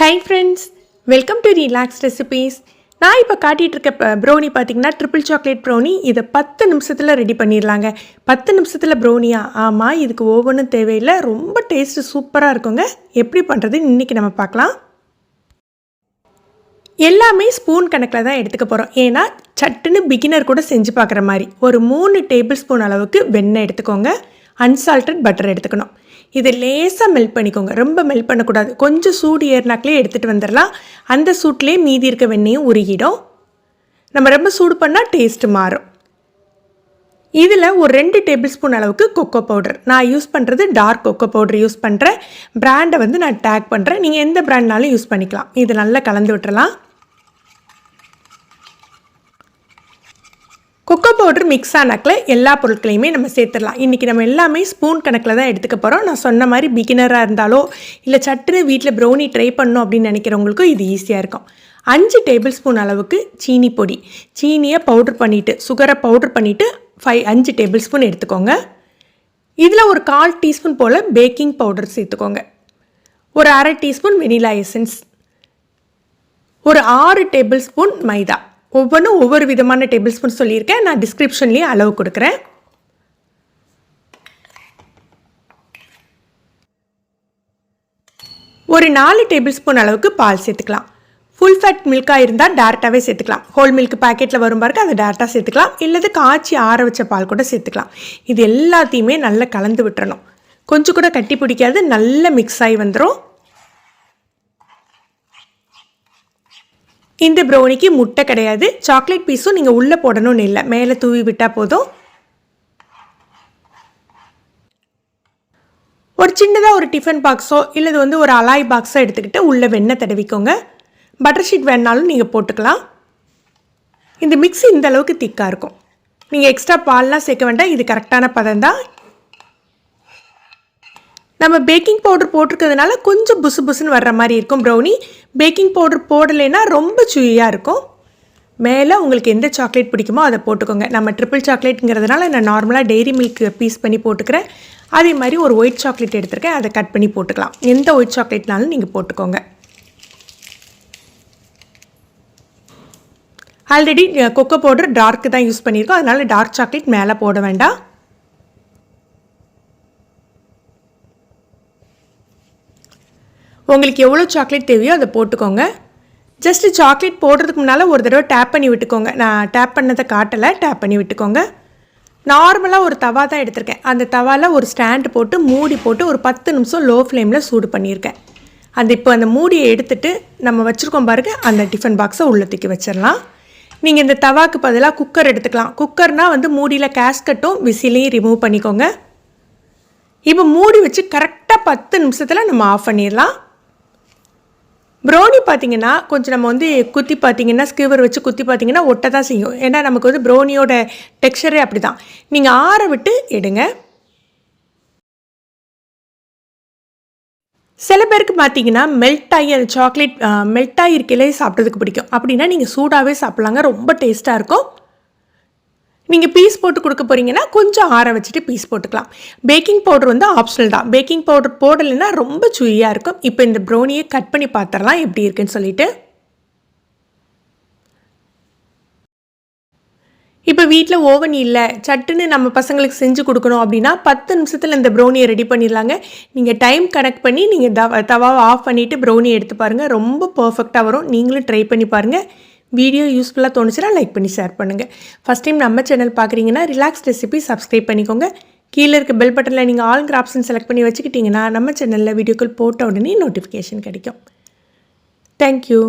Hi friends welcome to relax recipes நான் இப்போ காட்டிகிட்ருக்க ப்ரௌனி பார்த்தீங்கன்னா ட்ரிபிள் சாக்லேட் ப்ரௌனி இதை பத்து நிமிஷத்தில் ரெடி பண்ணிடலாங்க. பத்து நிமிஷத்தில் ப்ரௌனியா ஆமாம் இதுக்கு ஒவ்வொன்றும் தேவையில்லை. ரொம்ப டேஸ்ட்டு சூப்பராக இருக்குங்க. எப்படி பண்ணுறதுன்னு இன்றைக்கி நம்ம பார்க்கலாம். எல்லாமே ஸ்பூன் கணக்கில் தான் எடுத்துக்க போகிறோம் ஏன்னா சட்டுன்னு பிகினர் கூட செஞ்சு பார்க்குற மாதிரி. ஒரு மூணு டேபிள் ஸ்பூன் அளவுக்கு வெண்ணெய் எடுத்துக்கோங்க. அன்சால்டட் பட்டர் எடுத்துக்கணும். இதை லேசாக மெல்ட் பண்ணிக்கோங்க. ரொம்ப மெல்ட் பண்ணக்கூடாது. கொஞ்சம் சூடு ஏறினாக்களே எடுத்துகிட்டு வந்துடலாம். அந்த சூட்லேயே மீதி இருக்க வெண்ணையும் உருகிடும். நம்ம ரொம்ப சூடு பண்ணால் டேஸ்ட்டு மாறும். இதில் ஒரு ரெண்டு டேபிள் ஸ்பூன் அளவுக்கு கொக்கோ பவுடர் நான் யூஸ் பண்ணுறது டார்க் கொக்கோ பவுடர் யூஸ் பண்ணுறேன் ப்ராண்டை வந்து நான் டேக் பண்ணுறேன் நீங்கள் எந்த ப்ராண்ட்னாலும் யூஸ் பண்ணிக்கலாம். இது நல்லா கலந்து விட்டுறலாம் கொக்கோ பவுடர் மிக்ஸ் ஆனாக்கில் எல்லா பொருட்களையுமே நம்ம சேர்த்துடலாம். இன்றைக்கி நம்ம எல்லாமே ஸ்பூன் கணக்கில் தான் எடுத்துக்க போகிறோம் நான் சொன்ன மாதிரி பிகினராக இருந்தாலோ இல்லை சட்டுன்னு வீட்டில் ப்ரௌனி ட்ரை பண்ணோம் அப்படின்னு நினைக்கிறவங்களுக்கும் இது ஈஸியாக இருக்கும். அஞ்சு டேபிள் ஸ்பூன் அளவுக்கு சீனி பொடி. சீனியை பவுட்ரு பண்ணிவிட்டு சுகரை பவுட்ரு பண்ணிவிட்டு ஃபைவ் அஞ்சு டேபிள் ஸ்பூன் எடுத்துக்கோங்க. இதில் ஒரு கால் டீஸ்பூன் போல் பேக்கிங் பவுடர் சேர்த்துக்கோங்க. ஒரு அரை டீஸ்பூன் வெனிலா எசன்ஸ் ஒரு ஆறு டேபிள் ஸ்பூன் மைதா. ஒவ்வொன்றும் ஒவ்வொரு விதமான டேபிள் ஸ்பூன் சொல்லியிருக்கேன். நான் டிஸ்கிரிப்ஷன்லேயே அளவு கொடுக்குறேன். ஒரு நாலு டேபிள் ஸ்பூன் அளவுக்கு பால் சேர்த்துக்கலாம். ஃபுல் ஃபேட் மில்காக இருந்தால் டேரெக்டாகவே சேர்த்துக்கலாம். ஹோல் மில்க் பேக்கெட்டில் வரும் பாருங்க அதை டேரெக்டாக சேர்த்துக்கலாம். இல்லது காய்ச்சி ஆற வச்ச பால் கூட சேர்த்துக்கலாம். இது எல்லாத்தையுமே நல்லா கலந்து விட்டுறணும். கொஞ்சம் கூட கட்டி பிடிக்காது நல்ல மிக்ஸ் ஆகி வந்துடும் இந்த ப்ரௌனிக்கு முட்டை கிடையாது. சாக்லேட் பீஸும் நீங்கள் உள்ளே போடணும்னு இல்லை. மேலே தூவி விட்டால் போதும். ஒரு சின்னதாக ஒரு டிஃபன் பாக்ஸோ இல்லது வந்து ஒரு அலாய் பாக்ஸோ எடுத்துக்கிட்டு உள்ளே வெண்ணெய் தடவிக்கோங்க. பட்டர் ஷீட் வேணாலும் நீங்கள் போட்டுக்கலாம். இந்த மிக்ஸி இந்த அளவுக்கு திக்காக இருக்கும். நீங்கள் எக்ஸ்ட்ரா பால்லாம் சேர்க்க வேண்டாம். இது கரெக்டான பதம் தான் நம்ம பேக்கிங் பவுடர் போட்டிருக்கிறதுனால கொஞ்சம் புசு புசுன்னு வர்ற மாதிரி இருக்கும் ப்ரௌனி பேக்கிங் பவுடர் போடலைன்னா ரொம்ப சுயியாக இருக்கும். மேலே உங்களுக்கு எந்த சாக்லேட் பிடிக்குமோ அதை போட்டுக்கோங்க. நம்ம ட்ரிபிள் சாக்லேட்டுங்கிறதுனால நான் நார்மலாக டெய்ரி மில்க் பீஸ் பண்ணி போட்டுக்கிறேன். அதே மாதிரி ஒரு ஒயிட் சாக்லேட் எடுத்துருக்கேன். அதை கட் பண்ணி போட்டுக்கலாம். எந்த ஒயிட் சாக்லேட்னாலும் நீங்கள் போட்டுக்கோங்க. ஆல்ரெடி கொக்கோ பவுடர் டார்க்கு தான் யூஸ் பண்ணியிருக்கோம். அதனால் டார்க் சாக்லேட் மேலே போட வேண்டாம். உங்களுக்கு எவ்வளோ சாக்லேட் தேவையோ அதை போட்டுக்கோங்க. ஜஸ்ட்டு சாக்லேட் போடுறதுக்கு முன்னால் ஒரு தடவை டேப் பண்ணி விட்டுக்கோங்க. நான் டேப் பண்ணதை காட்டலை டேப் பண்ணி விட்டுக்கோங்க. நார்மலாக ஒரு தவா தான் எடுத்திருக்கேன். அந்த தவாவில் ஒரு ஸ்டாண்டு போட்டு மூடி போட்டு ஒரு பத்து நிமிஷம் லோ ஃப்ளேமில் சூடு பண்ணியிருக்கேன். அந்த இப்போ அந்த மூடியை எடுத்துட்டு நம்ம வச்சுருக்கோம் பாருங்க அந்த டிஃபன் பாக்ஸை உள்ள தூக்கி வச்சிடலாம். நீங்கள் இந்த தவாக்கு பதிலாக குக்கர் எடுத்துக்கலாம். குக்கர்னால் வந்து மூடியில் கேஸ்கட்டும் விசிலையும் ரிமூவ் பண்ணிக்கோங்க. இப்போ மூடி வச்சு கரெக்டாக பத்து நிமிஷத்தில் நம்ம ஆஃப் பண்ணிடலாம். ப்ரௌனி பார்த்தீங்கன்னா கொஞ்சம் நம்ம வந்து குத்தி பார்த்தீங்கன்னா ஸ்கீவர் வச்சு குத்தி பார்த்தீங்கன்னா ஒட்ட தான் செய்யும். ஏன்னா நமக்கு வந்து ப்ரௌனியோட டெக்ஸ்டரே அப்படி தான் நீங்கள் ஆற விட்டு எடுங்க. சில பேருக்கு பார்த்தீங்கன்னா மெல்ட் ஆகி அந்த சாக்லேட் மெல்ட் ஆகிருக்கையிலே சாப்பிட்றதுக்கு பிடிக்கும். அப்படின்னா நீங்கள் சூடாகவே சாப்பிட்லாங்க. ரொம்ப டேஸ்ட்டாக இருக்கும். நீங்கள் பீஸ் போட்டு கொடுக்க போகிறீங்கன்னா கொஞ்சம் ஆற வச்சுட்டு பீஸ் போட்டுக்கலாம். பேக்கிங் பவுடர் வந்து ஆப்ஷனல் தான். பேக்கிங் பவுடர் போடலைன்னா ரொம்ப சுயியாக இருக்கும். இப்போ இந்த ப்ரௌனியை கட் பண்ணி பார்த்துடலாம் எப்படி இருக்குன்னு சொல்லிட்டு. இப்போ வீட்டில் ஓவன் இல்லை சட்டுன்னு நம்ம பசங்களுக்கு செஞ்சு கொடுக்கணும் அப்படின்னா பத்து நிமிஷத்தில் இந்த ப்ரௌனியை ரெடி பண்ணிடலாங்க. நீங்கள் டைம் கனெக்ட் பண்ணி நீங்கள் தவா தவாவை ஆஃப் பண்ணிவிட்டு ப்ரௌனியை எடுத்து பாருங்கள் ரொம்ப பர்ஃபெக்டாக வரும். நீங்களும் ட்ரை பண்ணி பாருங்கள் வீடியோ யூஸ்ஃபுல்லாக தோணுச்சுன்னா லைக் பண்ணி ஷேர் பண்ணுங்கள் ஃபஸ்ட் டைம் நம்ம சேனல் பார்க்குறீங்கன்னா ரிலாக்ஸ் ரெசிபி சப்ஸ்கிரைப் பண்ணிக்கோங்க. கீழே இருக்க பெல் பட்டனில் நீங்கள் ஆல் ஆப்ஷன் செலக்ட் பண்ணி வச்சுக்கிட்டிங்கன்னா நம்ம சேனலில் வீடியோக்கள் போட்ட உடனே நோட்டிஃபிகேஷன் கிடைக்கும். தேங்க்யூ